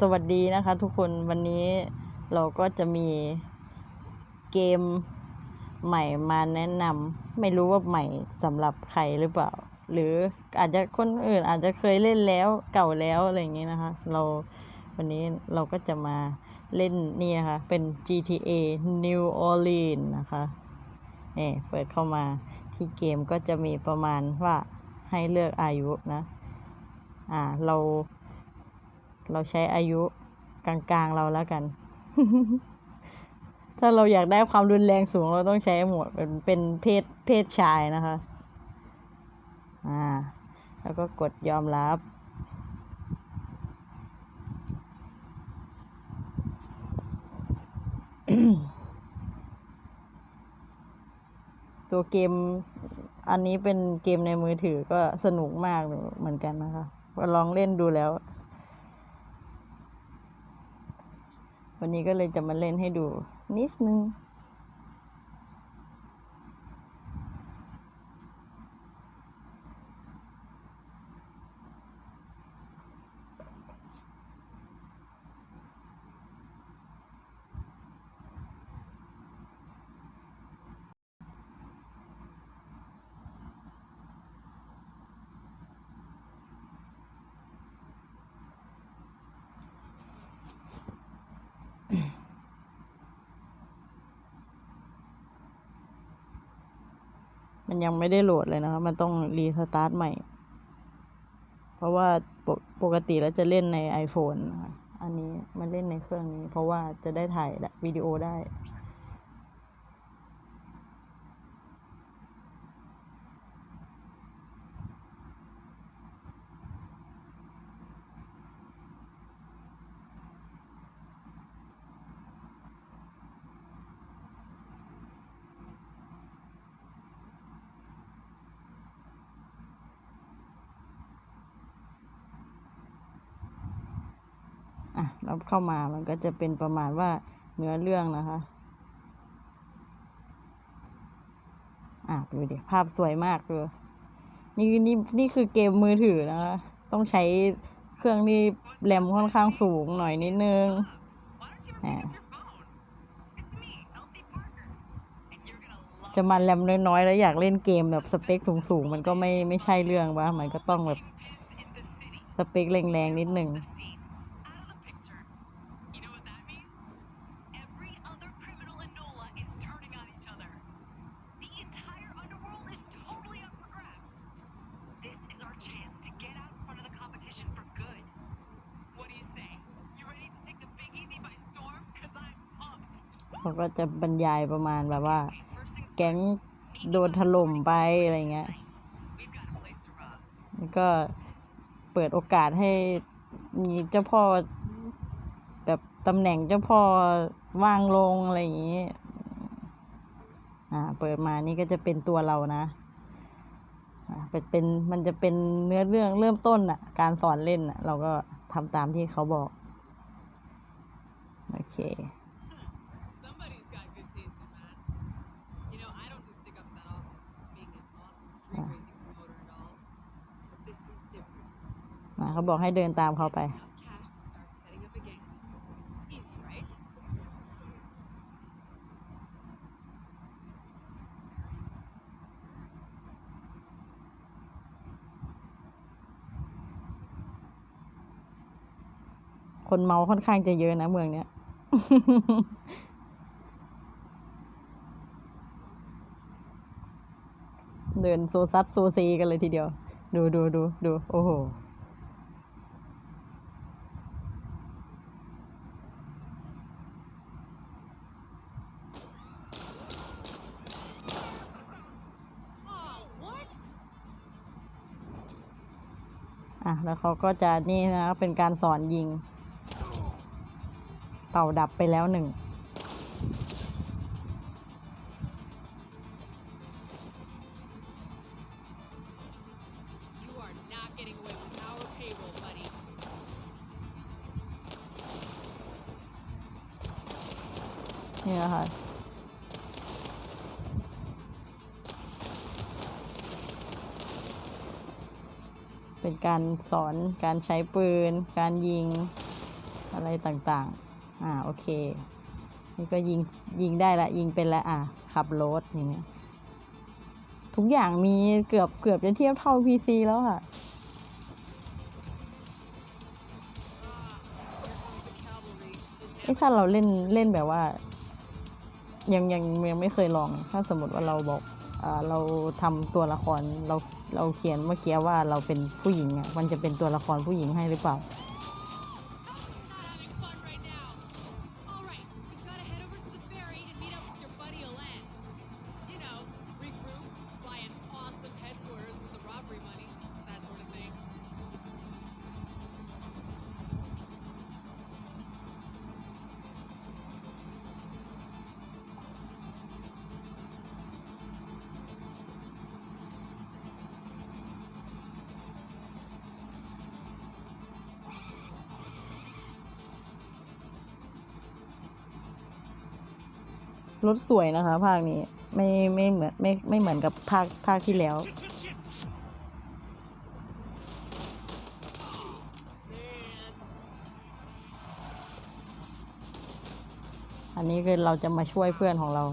สวัสดีนะคะทุกคนวันนี้เราก็จะมีเกมใหม่มาแนะนำไม่รู้ว่าใหม่สำหรับใครหรือเปล่า หรืออาจจะคนอื่นอาจจะเคยเล่นแล้วเก่าแล้วอะไรอย่างนี้นะคะ เราวันนี้เราก็จะมาเล่นนี่นะคะ เป็น GTA New Orleans นะคะนี่เปิดเข้ามาที่เกมก็จะมีประมาณว่าให้เลือกอายุนะ อ่าเรา เราใช้อายุกลางๆเราแล้วกัน ถ้าเราอยากได้ความรุนแรงสูงเราต้องใช้หมวดเป็นเป็นเพศเพศชายนะคะ อ่า แล้วก็กดยอมรับ ตัวเกมอันนี้เป็นเกมในมือถือก็สนุกมากเหมือนกันนะคะ ก็ลองเล่นดูแล้ว วันนี้ก็เลยจะมาเล่นให้ดูนิดนึง มันยังไม่ได้โหลดเลยนะครับ มันต้องรีสตาร์ทใหม่ เพราะว่าปกปกติแล้วจะเล่นใน iPhone นอันนี้มันเล่นในเครื่องนี้ เพราะว่าจะได้ถ่ายวิดีโอได้ อะแล้วเข้ามามันก็จะเป็นประมาณว่าเนื้อเรื่องนะคะอะดูดิภาพสวยมากเลยนี่นี่นี่คือเกมมือถือนะคะ ต้องใช้เครื่องที่แรมค่อนข้างสูงหน่อยนิดนึงอะจะมาแรมน้อยๆ แล้วอยากเล่นเกมแบบสเปคสูงๆ มันก็ไม่ไม่ใช่เรื่องวะมันก็ต้องแบบ สเปคแรงๆ นิดนึง เขาก็จะบรรยายประมาณแบบว่า แก๊งโดนถล่มไปอะไรเงี้ยแล้วก็เปิดโอกาสให้มีเจ้าพ่อแบบตำแหน่งเจ้าพ่อว่างลงอะไรอย่างนี้ อ่า เปิดมานี่ก็จะเป็นตัวเรานะเป็นเป็นมันจะเป็นเนื้อเรื่องเริ่มต้นอะ การสอนเล่นอะ เราก็ทำตามที่เขาบอก โอเค เขาบอกให้เดินตามเขาไป คนเมาค่อนข้างจะเยอะนะเมืองเนี้ยเดินโซซัดโซซีกันเลยทีเดียว ดูดูดูดู โอ้โห อะแล้วเขาก็จะนี่นะเป็นการสอนยิง เป่าดับไปแล้วหนึ่ง You are not getting away with our payroll, buddy. นี่นะคะ เป็นการสอนการใช้ปืน การยิงอะไรต่างๆ อ่า โอเค นี่ก็ยิง ยิงได้ละ ยิงเป็นละ อะขับรถอย่างเงี้ย ทุกอย่างมีเกือบเกือบจะเทียบเท่า PC แล้วอะเอ้ถ้าเราเล่นเล่นแบบว่า ยังยังยังไม่เคยลอง ถ้าสมมติว่าเราบอก อ่า เราทำตัวละครเรา เราเขียนเมื่อกี้ว่าเราเป็นผู้หญิงอะมันจะเป็นตัวละครผู้หญิงให้หรือเปล่า รถสวยนะคะ ภาคนี้ไม่ไม่เหมือนไม่ไม่เหมือนกับภาคภาคที่แล้วอันนี้คือเราจะมาช่วยเพื่อนของเรา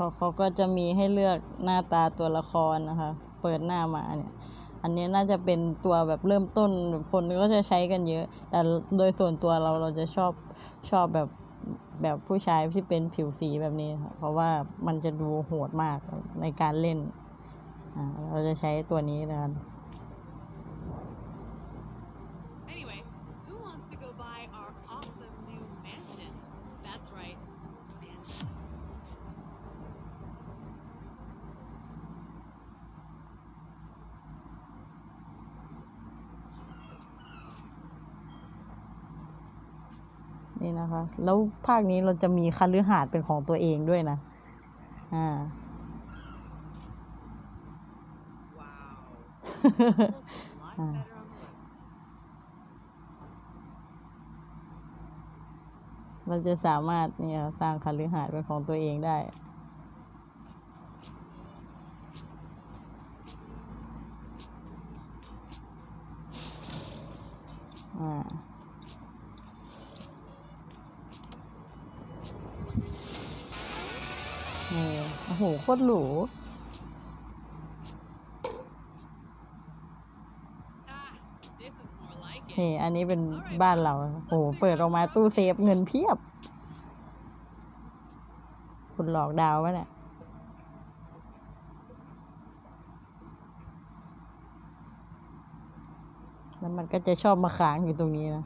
เขาเขาก็จะมีให้เลือกหน้าตาตัวละครนะคะ เปิดหน้ามาเนี่ยอันนี้น่าจะเป็นตัวแบบเริ่มต้นแบบคนก็จะใช้กันเยอะ แต่โดยส่วนตัวเราเราจะชอบชอบแบบแบบผู้ชายที่เป็นผิวสีแบบนี้ค่ะเพราะว่ามันจะดูโหดมากในการเล่น เราจะใช้ตัวนี้นะ Anyway, who wants to go buy our awesome new mansion? That's right, นี่นะคะ แล้วภาคนี้เราจะมีคฤหาสน์เป็นของตัวเองด้วยนะ อ่า Wow. Looks a lot Ah. better on the left. เราจะสามารถเนี่ยสร้างคฤหาสน์เป็นของตัวเองได้ นี่โอ้โหโคตรหรูนี่อันนี้เป็นบ้านเราโอ้โหเปิดออกมาตู้เซฟเงินเพียบ คุณหลอกดาววะเนี่ยแล้วมันก็จะชอบมาค้างอยู่ตรงนี้นะ